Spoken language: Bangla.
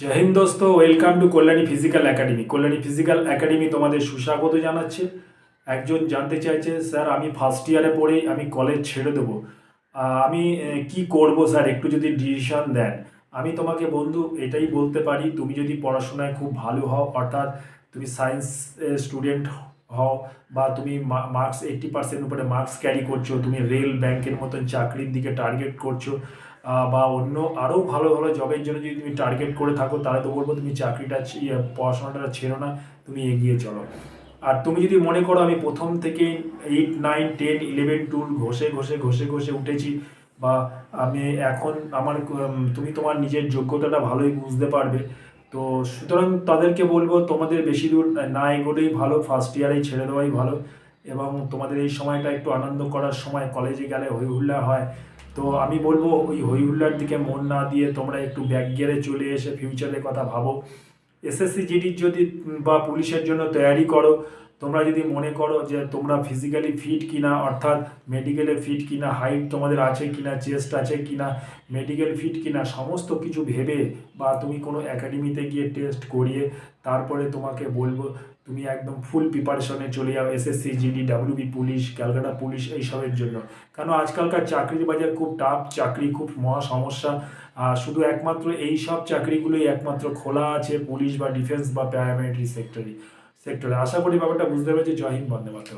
জয় হিন্দ দোস্ত welcome to Kalyani physical academy Kalyani physical academy তোমাদের সুস্বাগত জানাচ্ছে। একজন জানতে চাইছে স্যার আমি ফার্স্ট ইয়ারে পড়েই আমি কলেজ ছেড়ে দেবো। আমি কি করব স্যার একটু যদি ডিসিশন দেন। আমি তোমাকে বন্ধু এটাই বলতে পারি, তুমি যদি পড়াশোনায় খুব ভালো হও, অর্থাৎ তুমি সায়েন্স স্টুডেন্ট হও, বা তুমি মার্কস এইট্টি পার্সেন্ট উপরে মার্কস ক্যারি করছ, তুমি রেল ব্যাংকের মতন চাকরির দিকে টার্গেট করছ বা অন্য আরও ভালো ভালো জবের জন্য যদি তুমি টার্গেট করে থাকো তাহলে তো বলব তুমি চাকরিটা ইয়ে, পড়াশোনাটা ছেড়ো না তুমি এগিয়ে চলো। আর তুমি যদি মনে করো আমি প্রথম থেকে এইট নাইন টেন ইলেভেন টুল ঘষে ঘষে ঘষে ঘষে উঠেছি বা আমি এখন আমার তুমি তোমার নিজের যোগ্যতাটা ভালোই বুঝতে পারবে তো সুতরাং তাদেরকে বলব তোমাদের বেশি দূর না এগোলেই ভালো ফার্স্ট ইয়ারেই ছেড়ে দেওয়াই ভালো এবং তোমাদের এই সময়টা একটু আনন্দ করার সময় কলেজে গেলে হই হুল্লা হয় তো আমি বলব, ওই হই হুল্লার দিকে মন না দিয়ে তোমরা একটু ব্যাক গিয়ারে চলে এসে ফিউচারের কথা ভাবো। এসএসসি জিডির যদি বা পুলিশের জন্য তৈরি করো তোমরা যদি মনে করো যে তোমরা ফিজিক্যালি ফিট কিনা, অর্থাৎ মেডিকেলে ফিট কিনা হাইট তোমাদের আছে কিনা চেস্ট আছে কিনা মেডিকেল ফিট কিনা, সমস্ত কিছু ভেবে বা তুমি কোনো একাডেমিতে গিয়ে টেস্ট করিয়ে তারপরে তোমাকে বলব, তুমি একদম ফুল প্রিপারেশনে চলে যাও SSC GD WB police Calcutta police এইসবের জন্য। কারণ আজকালকার চাকরির বাজার খুব টাফ চাকরি খুব মহা সমস্যা। আর শুধু একমাত্র এই সব চাকরিগুলোই একমাত্র খোলা আছে পুলিশ বা ডিফেন্স বা প্যারামিলিটারি সেক্টরে সেক্টরে আশা করি ব্যাপারটা বুঝতে পেরেছি। জয় হিন্দ বন্দে মাতরম।